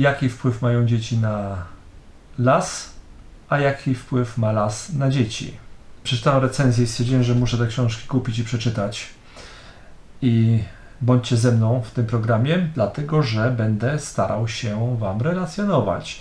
jaki wpływ mają dzieci na las, a jaki wpływ ma las na dzieci. Przeczytałem recenzję i stwierdziłem, że muszę te książki kupić i przeczytać. I bądźcie ze mną w tym programie, dlatego że będę starał się Wam relacjonować.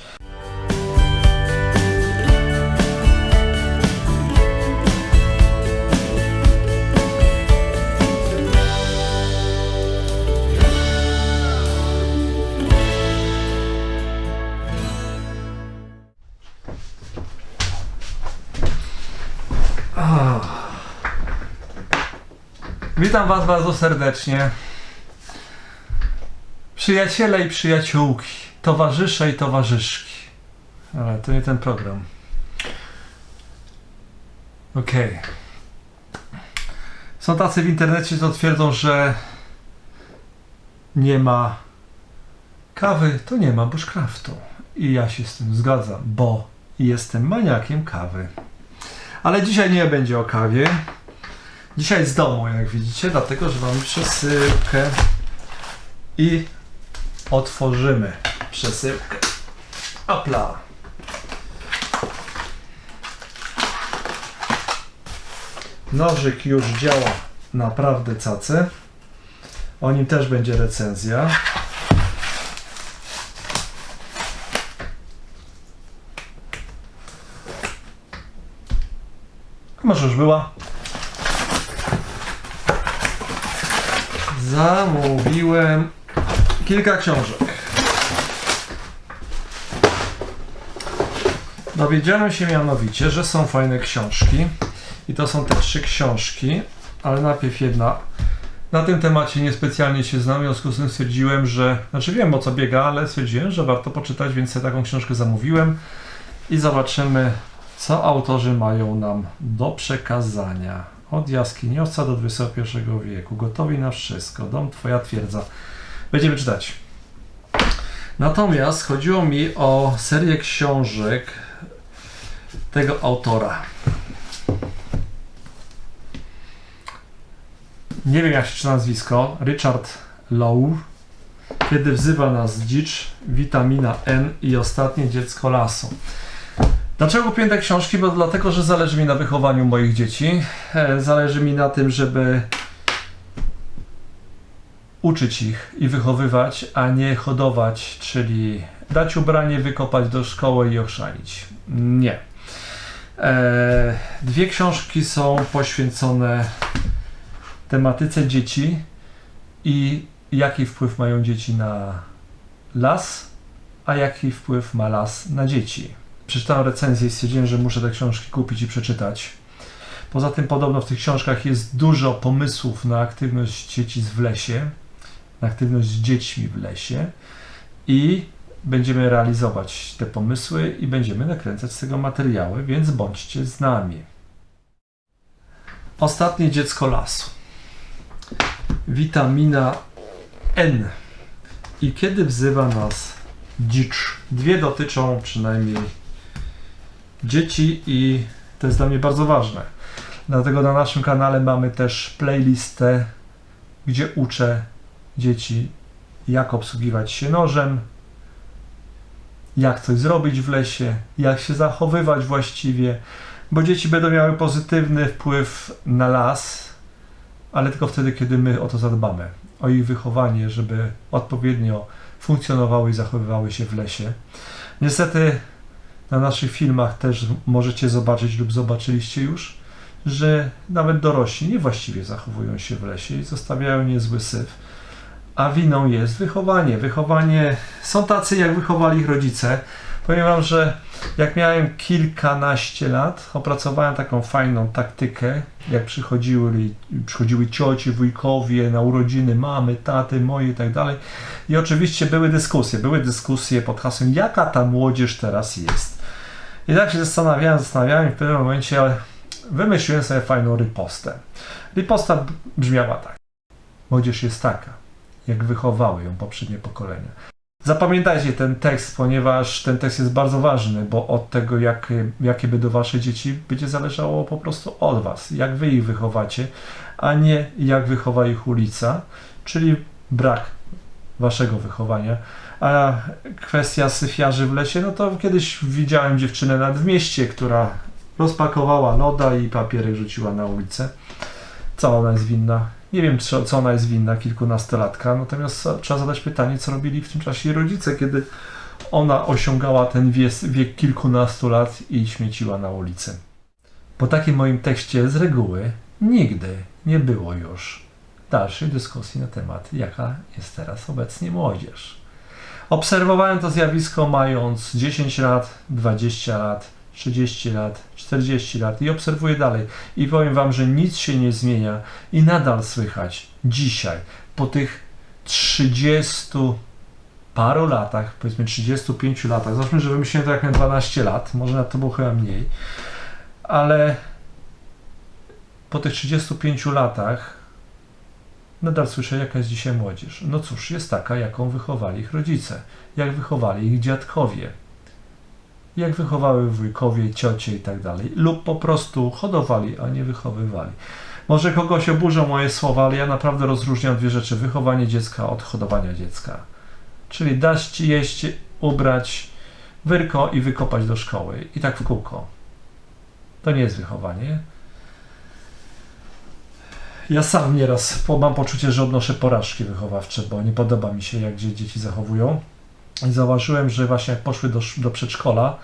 Witam Was bardzo serdecznie. Przyjaciele i przyjaciółki, towarzysze i towarzyszki. Ale to nie ten program. Okej. Są tacy w internecie, co twierdzą, że nie ma kawy, to nie ma bushcraftu. I ja się z tym zgadzam, bo jestem maniakiem kawy. Ale dzisiaj nie będzie o kawie. Dzisiaj z domu, jak widzicie, dlatego że mamy przesyłkę i otworzymy przesyłkę. Apla. Nożyk już działa naprawdę cacy. O nim też będzie recenzja. Może już była. Zamówiłem kilka książek. Dowiedziałem się mianowicie, że są fajne książki i to są te trzy książki, ale najpierw jedna. Na tym temacie niespecjalnie się znam, w związku z tym stwierdziłem, że, znaczy wiem o co biega, ale stwierdziłem, że warto poczytać, więc sobie taką książkę zamówiłem i zobaczymy, co autorzy mają nam do przekazania. Od jaskiniowca do XXI wieku. Gotowi na wszystko. Dom Twoja twierdza. Będziemy czytać. Natomiast chodziło mi o serię książek tego autora. Nie wiem jak się czyta nazwisko. Richard Lowe. Kiedy wzywa nas dzicz, witamina N i ostatnie dziecko lasu. Dlaczego kupiłem te książki? Bo dlatego, że zależy mi na wychowaniu moich dzieci. E, Zależy mi na tym, żeby uczyć ich i wychowywać, a nie hodować, czyli dać ubranie, wykopać do szkoły i ochrzanić. Nie. E, Dwie książki są poświęcone tematyce dzieci i jaki wpływ mają dzieci na las, a jaki wpływ ma las na dzieci przeczytałem recenzję i stwierdziłem, że muszę te książki kupić i przeczytać. Poza tym podobno w tych książkach jest dużo pomysłów na aktywność dzieci w lesie, na aktywność z dziećmi w lesie i będziemy realizować te pomysły i będziemy nakręcać z tego materiały, więc bądźcie z nami. Ostatnie dziecko lasu. Witamina N. I kiedy wzywa nas dzicz? Dwie dotyczą przynajmniej dzieci i to jest dla mnie bardzo ważne. Dlatego na naszym kanale mamy też playlistę, gdzie uczę dzieci, jak obsługiwać się nożem, jak coś zrobić w lesie, jak się zachowywać właściwie, bo dzieci będą miały pozytywny wpływ na las, ale tylko wtedy, kiedy my o to zadbamy, o ich wychowanie, żeby odpowiednio funkcjonowały i zachowywały się w lesie. Niestety na naszych filmach też możecie zobaczyć lub zobaczyliście już, że nawet dorośli niewłaściwie zachowują się w lesie i zostawiają niezły syf. A winą jest wychowanie. Wychowanie są tacy, jak wychowali ich rodzice. Powiem Wam, że jak miałem kilkanaście lat, opracowałem taką fajną taktykę, jak przychodziły, przychodziły cioci, wujkowie na urodziny mamy, taty, moje i tak dalej. I oczywiście były dyskusje. Były dyskusje pod hasłem, jaka ta młodzież teraz jest. I tak się zastanawiałem, zastanawiałem w pewnym momencie wymyśliłem sobie fajną ripostę. Riposta brzmiała tak. Młodzież jest taka, jak wychowały ją poprzednie pokolenia. Zapamiętajcie ten tekst, ponieważ ten tekst jest bardzo ważny, bo od tego, jak, jakie będą wasze dzieci, będzie zależało po prostu od was, jak wy ich wychowacie, a nie jak wychowa ich ulica, czyli brak waszego wychowania. A kwestia syfiarzy w lesie, no to kiedyś widziałem dziewczynę nad w mieście, która rozpakowała loda i papierek rzuciła na ulicę. Co ona jest winna? Nie wiem, co, ona jest winna, kilkunastolatka, natomiast trzeba zadać pytanie, co robili w tym czasie rodzice, kiedy ona osiągała ten wiek, wiek kilkunastu lat i śmieciła na ulicy. Po takim moim tekście z reguły nigdy nie było już dalszej dyskusji na temat, jaka jest teraz obecnie młodzież. Obserwowałem to zjawisko mając 10 lat, 20 lat, 30 lat, 40 lat i obserwuję dalej. I powiem Wam, że nic się nie zmienia i nadal słychać dzisiaj, po tych 30 paru latach, powiedzmy 35 latach, załóżmy, że wymyśliłem to jak na 12 lat, może na to było chyba mniej, ale po tych 35 latach nadal słyszę, jaka jest dzisiaj młodzież. No cóż, jest taka, jaką wychowali ich rodzice, jak wychowali ich dziadkowie, jak wychowały wujkowie, ciocie i tak dalej, lub po prostu hodowali, a nie wychowywali. Może kogoś oburzą moje słowa, ale ja naprawdę rozróżniam dwie rzeczy: wychowanie dziecka od hodowania dziecka. Czyli dać ci jeść, ubrać, wyrko i wykopać do szkoły. I tak w kółko. To nie jest wychowanie. Ja sam nieraz mam poczucie, że odnoszę porażki wychowawcze, bo nie podoba mi się, jak dzie- dzieci zachowują. I zauważyłem, że właśnie jak poszły do, do przedszkola,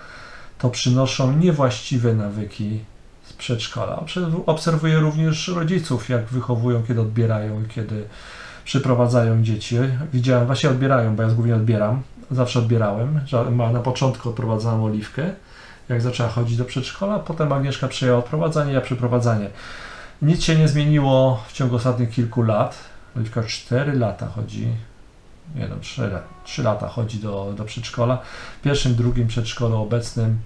to przynoszą niewłaściwe nawyki z przedszkola. Obserw- Obserwuję również rodziców, jak wychowują, kiedy odbierają i kiedy przyprowadzają dzieci. Widziałem, właśnie odbierają, bo ja głównie odbieram. Zawsze odbierałem. Na początku odprowadzałem Oliwkę, jak zaczęła chodzić do przedszkola, potem Agnieszka przejęła odprowadzanie, ja przyprowadzanie. Nic się nie zmieniło w ciągu ostatnich kilku lat. Oliwka 4 lata chodzi, nie no, 3, 3 lata chodzi do, do przedszkola. Pierwszym, drugim przedszkolu obecnym.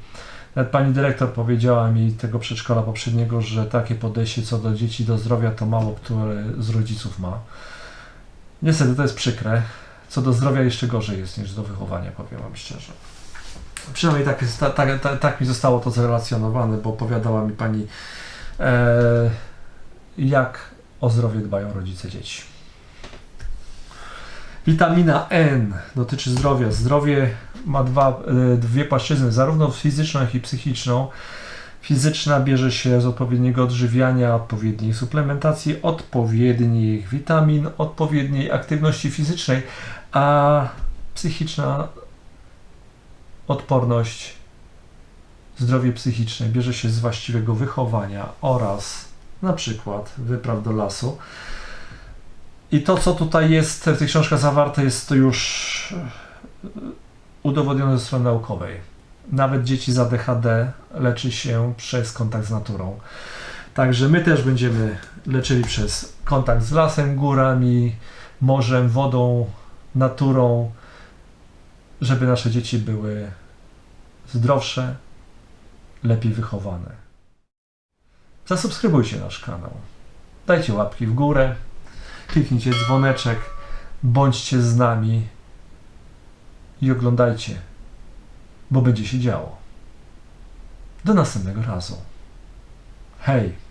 Nawet pani dyrektor powiedziała mi tego przedszkola poprzedniego, że takie podejście co do dzieci, do zdrowia to mało które z rodziców ma. Niestety to jest przykre. Co do zdrowia jeszcze gorzej jest niż do wychowania, powiem Wam szczerze. Przynajmniej tak, jest, tak, tak, tak, tak mi zostało to zrelacjonowane, bo opowiadała mi pani, e, jak o zdrowie dbają rodzice dzieci. Witamina N dotyczy zdrowia. Zdrowie ma dwa, e, dwie płaszczyzny, zarówno fizyczną, jak i psychiczną. Fizyczna bierze się z odpowiedniego odżywiania, odpowiedniej suplementacji, odpowiednich witamin, odpowiedniej aktywności fizycznej, a psychiczna odporność, zdrowie psychiczne bierze się z właściwego wychowania oraz na przykład wypraw do lasu. I to, co tutaj jest w tych książkach zawarte, jest to już e, udowodnione ze strony naukowej. Nawet dzieci z ADHD leczy się przez kontakt z naturą. Także my też będziemy leczyli przez kontakt z lasem, górami, morzem, wodą, naturą, żeby nasze dzieci były zdrowsze, lepiej wychowane. Zasubskrybujcie nasz kanał. Dajcie łapki w górę, kliknijcie dzwoneczek, bądźcie z nami i oglądajcie, bo będzie się działo. Do następnego razu. Hej!